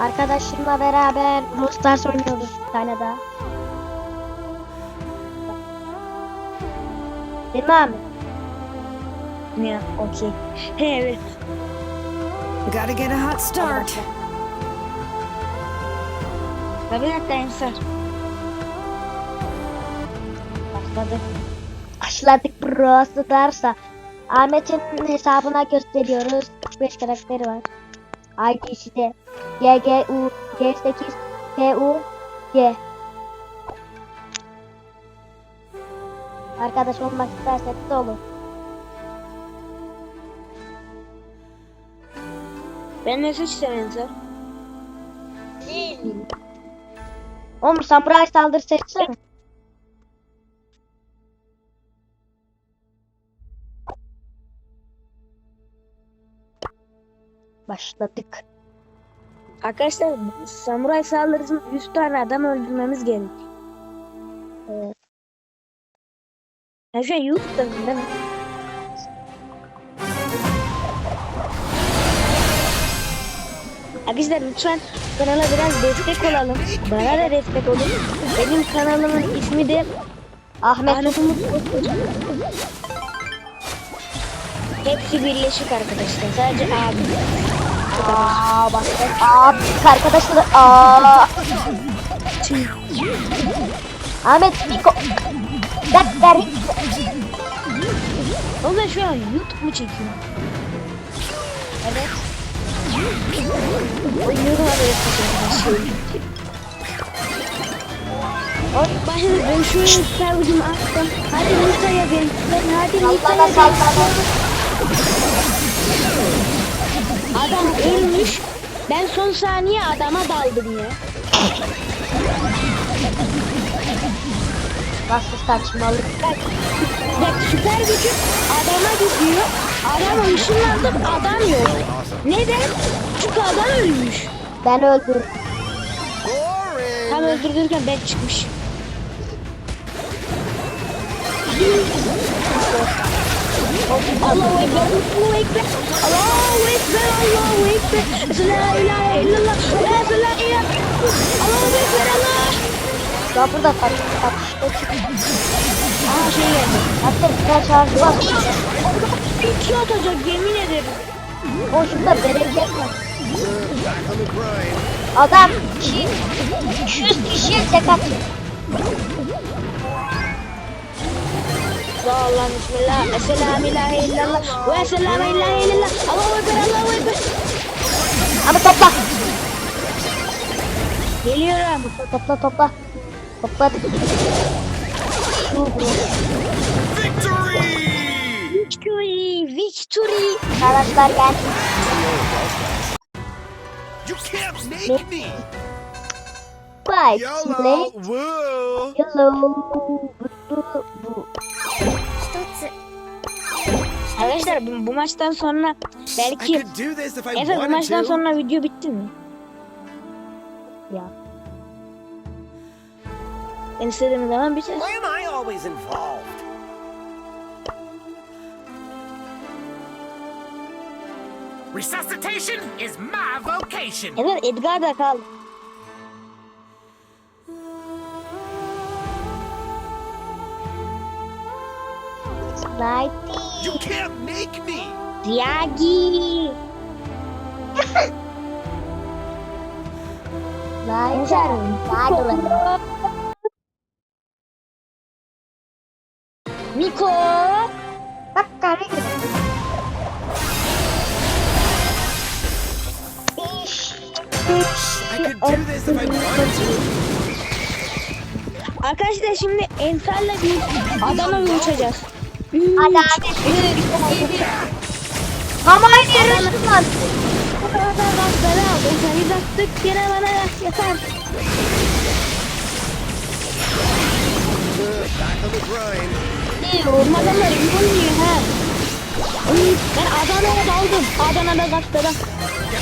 Arkadaşımla beraber Brawl Stars oynuyoruz bir tane daha. Değil mi abi? Ya okey. Evet. Gotta get a hot start. Tabii dakika Ensar. Başladık. Başladık Stars'a. Ahmet'in hesabına gösteriyoruz. 45 karakteri var. ID'si GGU G8 TU G. Arkadaş olmak isterseniz de olur. Ben ne seçsem Ensar? Oğlum samuray saldırı seçsene. Başladık. Arkadaşlar samuray saldırısında 100 tane adam öldürmemiz gerek. Evet. Sen şu an YouTube'dasın değil mi? Arkadaşlar lütfen kanala biraz destek olalım. Bana da destek olun. Benim kanalımın ismi de Ahmet Ahmet Umut. Hepsi birleşik arkadaşlar. Sadece abi. Aa başladık. Aa arkadaşlar. Aa. Ahmet Miko. Bak ver. Oğlum şu an YouTube mu çekiyorum? Evet. Oynuyorum abi. Başladı ben şu savcımı attım. Hadi Nisa'ya ben. Hadi Nisa'ya ben. Ölmüş. Ben son saniye adama daldım ya. Nasıl saçmalık. Bak, bak süper gücü adama gidiyor. Adam ışınlandı adam yok. Neden? Çünkü adam ölmüş. Ben öldüm. Tam öldürdürken ben çıkmış. Allahu Ekber, Allahu Ekber, Allahu Ekber, Allahu Ekber. La ilahe illallah, la ilahe illallah. Allahu Allah. Ya burada tartış tartıştık. Aa şey geldi. Hatta bir şarjı var. İki atacak yemin ederim. Şurada bereket var. Adam kişi 200 kişiye tek atıyor. Allah bismillah. Esselamu ilahe illallah. Ve esselamu ilahe illallah. Allahu Ekber, Allahu Ekber. Ama topla. Geliyorum. Topla topla. Topla. Şu bu. Victory, victory. Arkadaşlar gel. You can't make me! Bye. YOLO! Play. Woo! Hello. Bu, bu. Arkadaşlar bu, bu maçtan sonra belki Efe bu maçtan sonra video bitti mi? Ya. Ben istediğim zaman biter. Resuscitation is my vocation. Evet Edgar da kaldı. Nighty. You can't make me! Ziyagi. Nighty. Nighty. Miko. Bak kare gibi. İş. I could do this if I wanted to. Arkadaşlar şimdi Ensar'la bir adama uçacağız. Abi. Tam aynı yere ışınlan. Bu kadar rastları aldım. Seni bastık gene bana yeter. Back on the grind. Bizim adamlar iyi oynuyor ha. Ben Adana'ya daldım. Adana'da rastladım.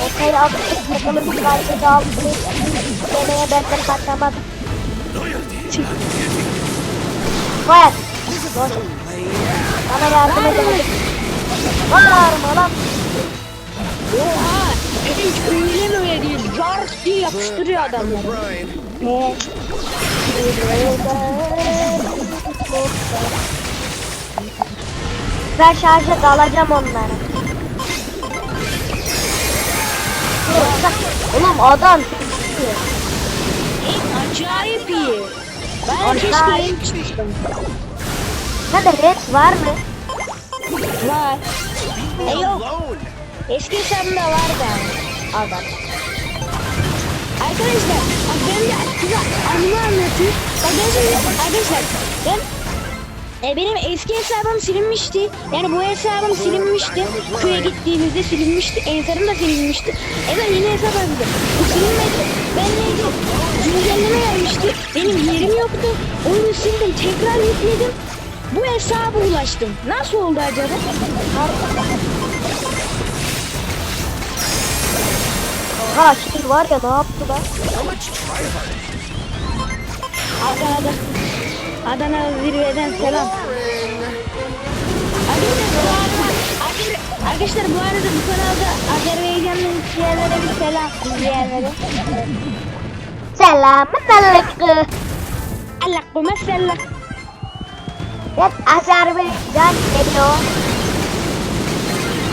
Ortaya attık. Bakalım bir kalbi de aldı. Demeye ben de kaçamadım. İs so lame. Bana yardım edin. Var mı lan? Oha! Hiç öyle mi değil? Jar diye yapıştırıyor grind. Ne? Ben şarja dalacağım onlara. Oğlum adam acayip iyi. Ben Acayip. keşke çıktım. Hadi red var mı? Var. E yok. Eski hesabımda var da. Al bak. Arkadaşlar bak ben de size anımı anlatayım. Bak ben size arkadaşlar ben e, benim eski hesabım silinmişti. Yani bu hesabım silinmişti. Köye gittiğimizde silinmişti. Ensarım da silinmişti. E ben yeni hesap aldım. Bu silinmedi. Ben neydi? Güncelleme gelmişti. Benim yerim yoktu. Oyunu sildim. Tekrar yükledim. Bu hesaba ulaştım. Nasıl oldu acaba? Ha şimdi var ya ne yaptı lan? Adana'da. Adana zirveden selam. Arkadaşlar bu arada, arkadaşlar bu arada bu kanalda Azerbaycanlı izleyenlere bir selam izleyenlere. Selamun aleyküm. Allah bu Evet Azerbaycan geliyor.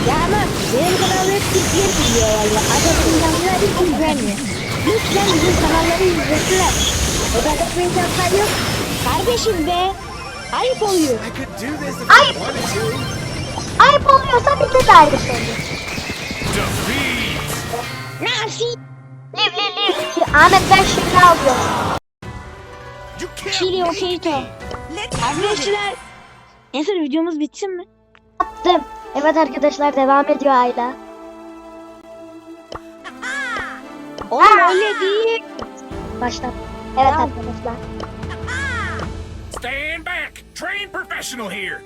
Ya ama benim kanalda hep Türkler izliyor valla. Azerbaycanlılar hiç izlemiyor. Lütfen bizim kanalları izlesinler. O kadar bir insanlar yok. Kardeşim be. Ayıp oluyor. I could do this if Ay. I wanted to. Ayıp oluyorsa bize de söylüyor. Defeat! Nasıl? Liv liv liv. Ahmet ben şimdi alıyorum. Make okey to. Arkadaşlar. Neyse videomuz bitsin mi? Attım. Evet arkadaşlar devam ediyor Ayla. Oğlum öyle değil. Başla. Evet Tamam. arkadaşlar. Stand back! Trained professional here!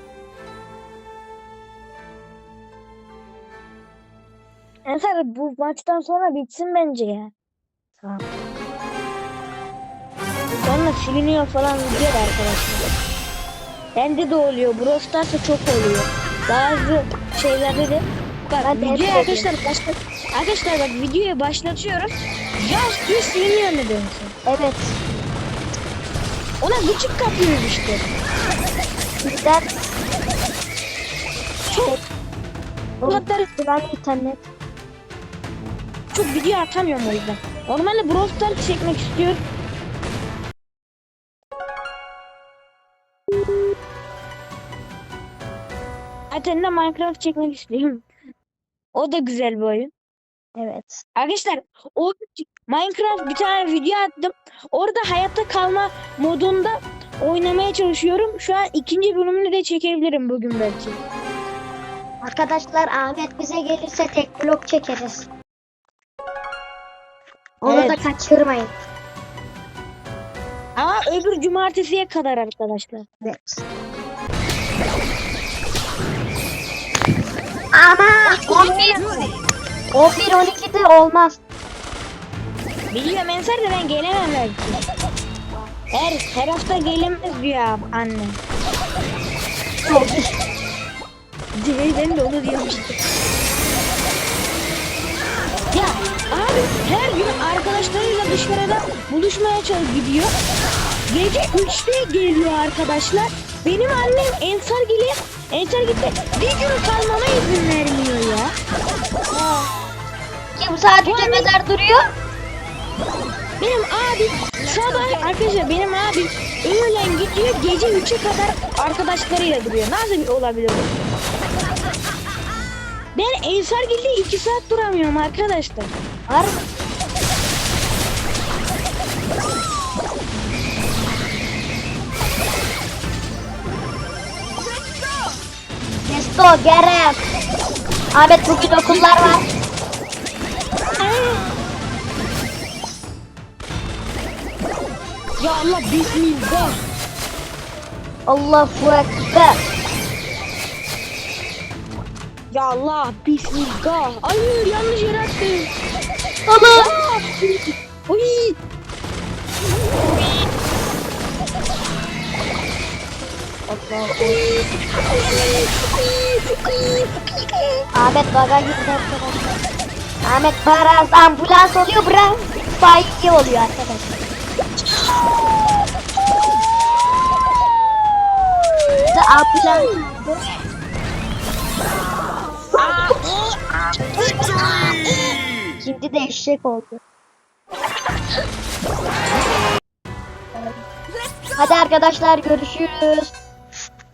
Ensar bu maçtan sonra bitsin bence ya. Tamam. Sonra siliniyor falan diyor arkadaşlar. Bende de oluyor. Brawl Stars'ta çok oluyor. Bazı şeylerde de Bak Ben öyle. arkadaşlar başlat Arkadaşlar bak videoyu başlatıyoruz. Yaz diye siliniyor nedense. Evet. Ona gıcık kapıyoruz işte. Bizden Çok bulutları güven internet. çok video atamıyorum o yüzden. Normalde Brawl Stars çekmek istiyorum. Zaten de Minecraft çekmek istiyorum. O da güzel bir oyun. Evet. Arkadaşlar o Minecraft bir tane video attım. Orada hayatta kalma modunda oynamaya çalışıyorum. Şu an ikinci bölümünü de çekebilirim bugün belki. Arkadaşlar Ahmet bize gelirse tek blok çekeriz. Onu da Evet. kaçırmayın. Ama öbür cumartesiye kadar arkadaşlar. Evet. Ama 11 11 12 de olmaz. Biliyorum Ensar da ben gelemem belki. Her, her hafta gelemez diyor annem. Ben de onu diyorum işte. Ya abi her gün arkadaşlarıyla dışarıda buluşmaya çalış gidiyor. Gece 3'te geliyor arkadaşlar. Benim annem Ensar geliyor. Ensar gitti. Bir gün kalmama izin vermiyor ya. Ki bu saat üçe kadar duruyor. Benim abim sabah arkadaşlar benim abim öğlen gidiyor gece 3'e kadar arkadaşlarıyla duruyor. Nasıl olabilir bu? Ben Ensar Gil'de 2 saat duramıyorum arkadaşlar. Var mı? Nesto Gerem. Ahmet bugün okullar var. Ya Allah bismillah. Allahu Ekber. Ya Allah bismillah. Hayır yanlış yere attım. Oğlum. Uy. Ahmet baga girdi arkadaşlar. Ahmet paraz ambulans oluyor bra. Spike oluyor arkadaşlar. The ambulans. Şimdi de eşek oldu. Hadi arkadaşlar görüşürüz.